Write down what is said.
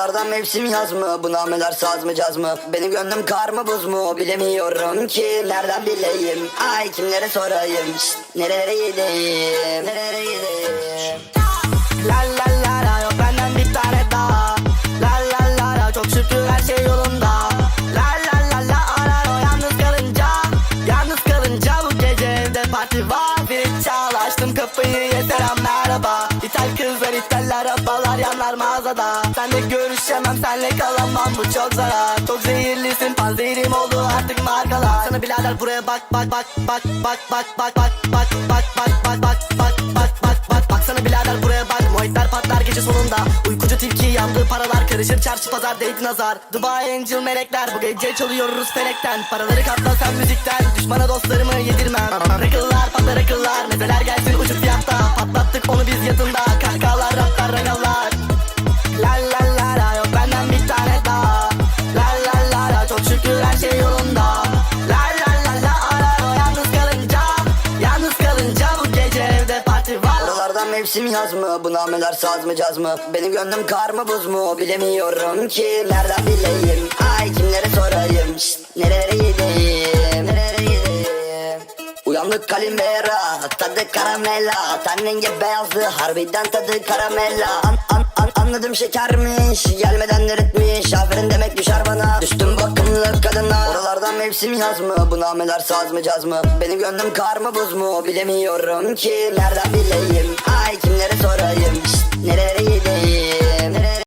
Oralardan mevsim yaz mı? Bu nameler saz mı caz mı? Benim gönlüm kar mı buz mu? Bilemiyorum ki nereden bileyim. Ay kimlere sorayım? Şşt, Nerelere gideyim? Nerelere gideyim? La la la la yok benden bir tane daha. La la la la çok şükür her şey yolunda. La la la la arar o yalnız kalınca. Yalnız kalınca bu gece evde parti var Bir çal. Açtım kapıyı yeter an arabalar yanlar mağazada Senle görüşemem senle kalamam bu çok zarar Çok zehirlisin panzehirim oldu artık markalar Sana birader buraya bak bak bak bak bak bak bak bak bak bak bak bak bak bak bak bak bak Baksana birader buraya bak Muhitler patlar gece sonunda Uykucu tilki yandığı paralar Karışır çarşı pazar değdi nazar Dubai Angel melekler Bu gece çalıyoruz felekten Paraları katla müzikten Düşmana dostlarımı yedirmem mevsim yaz mı? Bu nameler saz mı caz mı? Benim gönlüm kar mı buz mu? Bilemiyorum ki nereden bileyim Ay kimlere sorayım Şşt, Nerelere gideyim Nerelere gideyim Uyandık kalimera Tadı karamela Ten rengi beyazdı Harbiden tadı karamela an, Anladım şekermiş Gelmeden eritmiş Aferin demek düşer bana Düştüm bakımlı kadına Oralardan mevsim yaz mı? Bu nameler saz mı caz mı? Benim gönlüm kar mı buz mu? Bilemiyorum ki nereden bileyim Ay kimlere sorayım